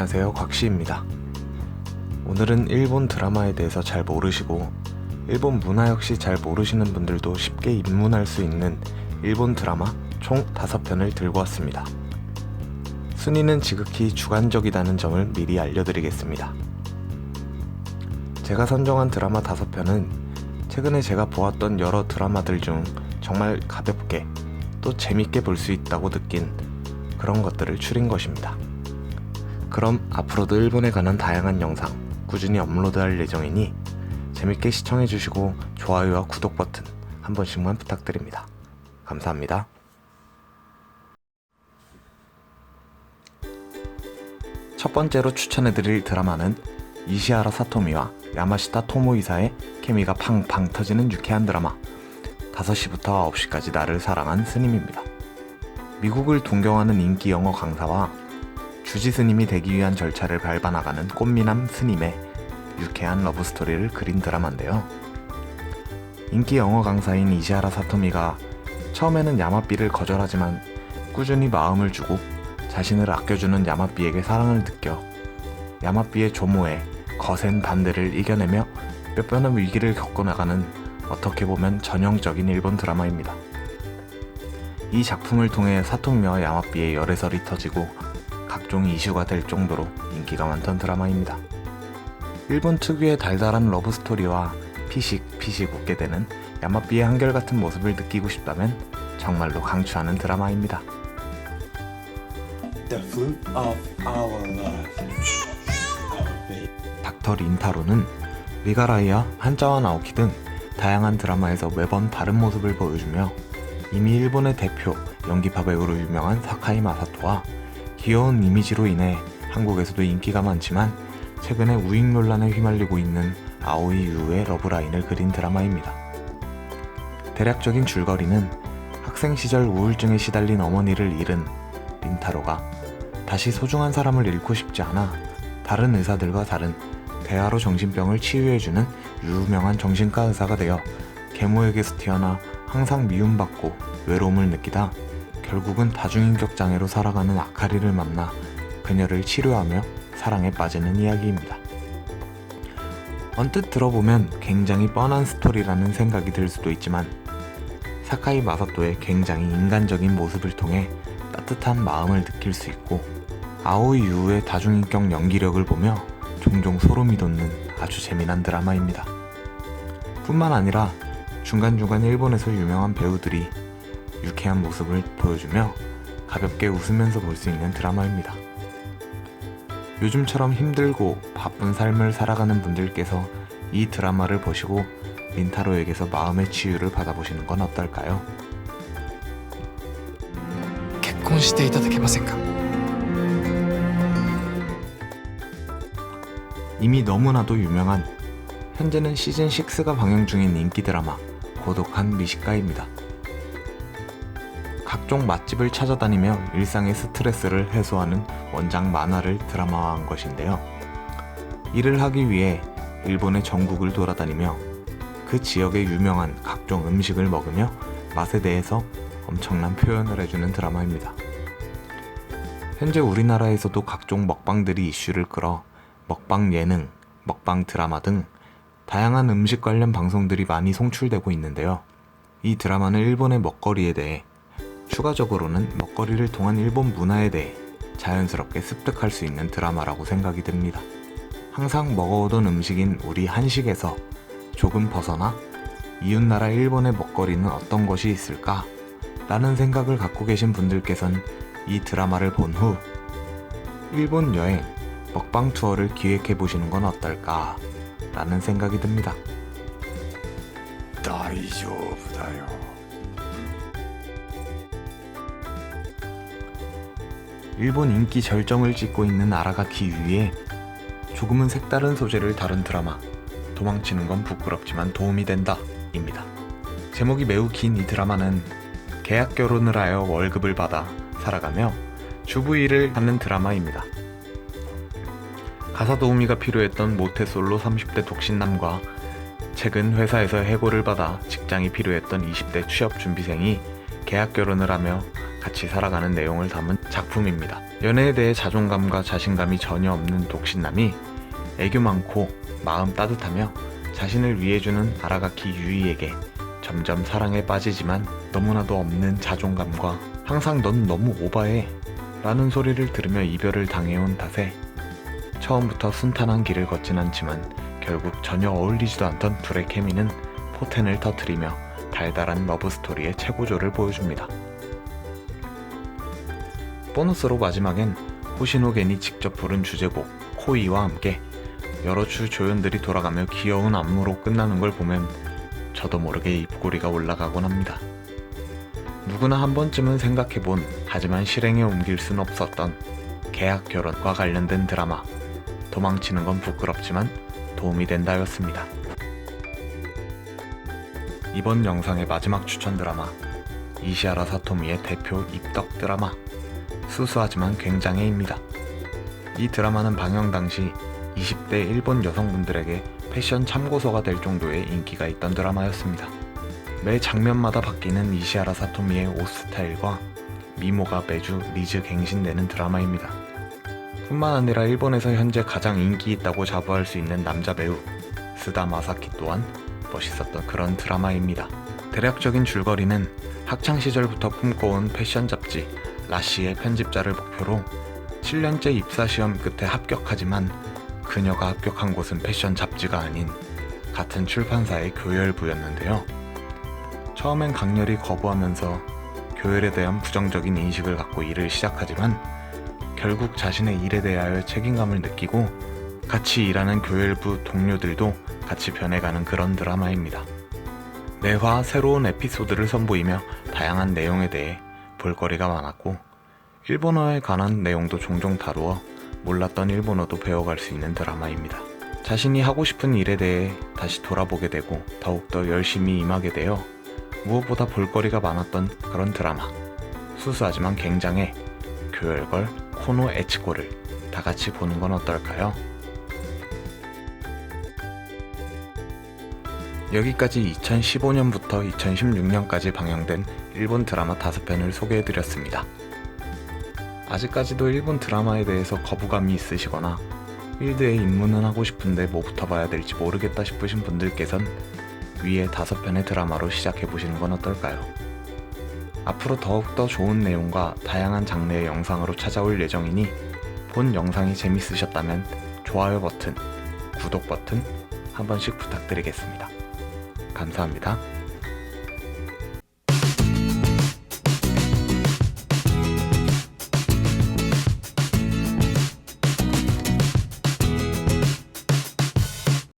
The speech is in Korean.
안녕하세요 곽시입니다. 오늘은 일본 드라마에 대해서 잘 모르시고 일본 문화 역시 잘 모르시는 분들도 쉽게 입문할 수 있는 일본 드라마 총 5편을 들고 왔습니다. 순위는 지극히 주관적이다는 점을 미리 알려드리겠습니다. 제가 선정한 드라마 5편은 최근에 제가 보았던 여러 드라마들 중 정말 가볍게 또 재밌게 볼 수 있다고 느낀 그런 것들을 추린 것입니다. 그럼 앞으로도 일본에 관한 다양한 영상 꾸준히 업로드할 예정이니 재밌게 시청해주시고 좋아요와 구독 버튼 한 번씩만 부탁드립니다. 감사합니다. 첫 번째로 추천해드릴 드라마는 이시하라 사토미와 야마시타 토모이사의 케미가 팡팡 터지는 유쾌한 드라마 5시부터 9시까지 나를 사랑한 스님입니다. 미국을 동경하는 인기 영어 강사와 주지 스님이 되기 위한 절차를 밟아 나가는 꽃미남 스님의 유쾌한 러브 스토리를 그린 드라마인데요. 인기 영어 강사인 이시하라 사토미가 처음에는 야마비를 거절하지만 꾸준히 마음을 주고 자신을 아껴주는 야마비에게 사랑을 느껴 야마비의 조모에 거센 반대를 이겨내며 몇 번의 위기를 겪어나가는 어떻게 보면 전형적인 일본 드라마입니다. 이 작품을 통해 사토미와 야마비의 열애설이 터지고 각종 이슈가 될 정도로 인기가 많던 드라마입니다. 일본 특유의 달달한 러브 스토리와 피식 피식 웃게 되는 야마비의 한결같은 모습을 느끼고 싶다면 정말로 강추하는 드라마입니다. 닥터 린타로는 미가라이와 한자와 나오키 등 다양한 드라마에서 매번 다른 모습을 보여주며 이미 일본의 대표 연기파 배우로 유명한 사카이 마사토와 귀여운 이미지로 인해 한국에서도 인기가 많지만 최근에 우익 논란에 휘말리고 있는 아오이 유의 러브라인을 그린 드라마입니다. 대략적인 줄거리는 학생 시절 우울증에 시달린 어머니를 잃은 린타로가 다시 소중한 사람을 잃고 싶지 않아 다른 의사들과 다른 대화로 정신병을 치유해주는 유명한 정신과 의사가 되어 계모에게서 태어나 항상 미움받고 외로움을 느끼다 결국은 다중인격 장애로 살아가는 아카리를 만나 그녀를 치료하며 사랑에 빠지는 이야기입니다. 언뜻 들어보면 굉장히 뻔한 스토리라는 생각이 들 수도 있지만 사카이 마사토의 굉장히 인간적인 모습을 통해 따뜻한 마음을 느낄 수 있고 아오이 유의 다중인격 연기력을 보며 종종 소름이 돋는 아주 재미난 드라마입니다. 뿐만 아니라 중간중간 일본에서 유명한 배우들이 유쾌한 모습을 보여주며 가볍게 웃으면서 볼 수 있는 드라마입니다. 요즘처럼 힘들고 바쁜 삶을 살아가는 분들께서 이 드라마를 보시고 린타로에게서 마음의 치유를 받아보시는 건 어떨까요? 結婚していただけませんか 이미 너무나도 유명한 현재는 시즌 6가 방영 중인 인기 드라마 고독한 미식가입니다. 각종 맛집을 찾아다니며 일상의 스트레스를 해소하는 원작 만화를 드라마화한 것인데요. 이를 하기 위해 일본의 전국을 돌아다니며 그 지역의 유명한 각종 음식을 먹으며 맛에 대해서 엄청난 표현을 해주는 드라마입니다. 현재 우리나라에서도 각종 먹방들이 이슈를 끌어 먹방 예능, 먹방 드라마 등 다양한 음식 관련 방송들이 많이 송출되고 있는데요. 이 드라마는 일본의 먹거리에 대해 추가적으로는 먹거리를 통한 일본 문화에 대해 자연스럽게 습득할 수 있는 드라마라고 생각이 듭니다. 항상 먹어오던 음식인 우리 한식에서 조금 벗어나 이웃나라 일본의 먹거리는 어떤 것이 있을까? 라는 생각을 갖고 계신 분들께선 이 드라마를 본 후 일본 여행, 먹방 투어를 기획해 보시는 건 어떨까? 라는 생각이 듭니다. 大丈夫だよ。 일본 인기 절정을 찍고 있는 아라가키 유에 조금은 색다른 소재를 다룬 드라마 도망치는 건 부끄럽지만 도움이 된다 입니다. 제목이 매우 긴 이 드라마는 계약 결혼을 하여 월급을 받아 살아가며 주부 일을 하는 드라마입니다. 가사 도우미가 필요했던 모태솔로 30대 독신남과 최근 회사에서 해고를 받아 직장이 필요했던 20대 취업 준비생이 계약 결혼을 하며 같이 살아가는 내용을 담은 작품입니다. 연애에 대해 자존감과 자신감이 전혀 없는 독신남이 애교 많고 마음 따뜻하며 자신을 위해주는 아라가키 유이에게 점점 사랑에 빠지지만 너무나도 없는 자존감과 항상 넌 너무 오바해 라는 소리를 들으며 이별을 당해온 탓에 처음부터 순탄한 길을 걷진 않지만 결국 전혀 어울리지도 않던 둘의 케미는 포텐을 터트리며 달달한 러브스토리의 최고조를 보여줍니다. 보너스로 마지막엔 호시노겐이 직접 부른 주제곡 코이와 함께 여러 주 조연들이 돌아가며 귀여운 안무로 끝나는 걸 보면 저도 모르게 입꼬리가 올라가곤 합니다. 누구나 한 번쯤은 생각해본 하지만 실행에 옮길 순 없었던 계약 결혼과 관련된 드라마 도망치는 건 부끄럽지만 도움이 된다였습니다. 이번 영상의 마지막 추천 드라마 이시아라 사토미의 대표 입덕 드라마 수수하지만 굉장해입니다. 이 드라마는 방영 당시 20대 일본 여성분들에게 패션 참고서가 될 정도의 인기가 있던 드라마였습니다. 매 장면마다 바뀌는 이시아라 사토미의 옷 스타일과 미모가 매주 리즈 갱신되는 드라마입니다. 뿐만 아니라 일본에서 현재 가장 인기 있다고 자부할 수 있는 남자 배우 스다 마사키 또한 멋있었던 그런 드라마입니다. 대략적인 줄거리는 학창 시절부터 꿈꿔온 패션 잡지 라시의 편집자를 목표로 7년째 입사 시험 끝에 합격하지만 그녀가 합격한 곳은 패션 잡지가 아닌 같은 출판사의 교열부였는데요. 처음엔 강렬히 거부하면서 교열에 대한 부정적인 인식을 갖고 일을 시작하지만 결국 자신의 일에 대하여 책임감을 느끼고 같이 일하는 교열부 동료들도 같이 변해가는 그런 드라마입니다. 매화 새로운 에피소드를 선보이며 다양한 내용에 대해 볼거리가 많았고 일본어에 관한 내용도 종종 다루어 몰랐던 일본어도 배워갈 수 있는 드라마입니다. 자신이 하고 싶은 일에 대해 다시 돌아보게 되고 더욱더 열심히 임하게 되어 무엇보다 볼거리가 많았던 그런 드라마. 수수하지만 굉장해 교열걸 코노 에치코를 다 같이 보는 건 어떨까요? 여기까지 2015년부터 2016년까지 방영된 일본 드라마 5편을 소개해드렸습니다. 아직까지도 일본 드라마에 대해서 거부감이 있으시거나 필드에 입문은 하고 싶은데 뭐부터 봐야 될지 모르겠다 싶으신 분들께선 위에 5편의 드라마로 시작해보시는 건 어떨까요? 앞으로 더욱더 좋은 내용과 다양한 장르의 영상으로 찾아올 예정이니 본 영상이 재밌으셨다면 좋아요 버튼, 구독 버튼 한 번씩 부탁드리겠습니다. 감사합니다.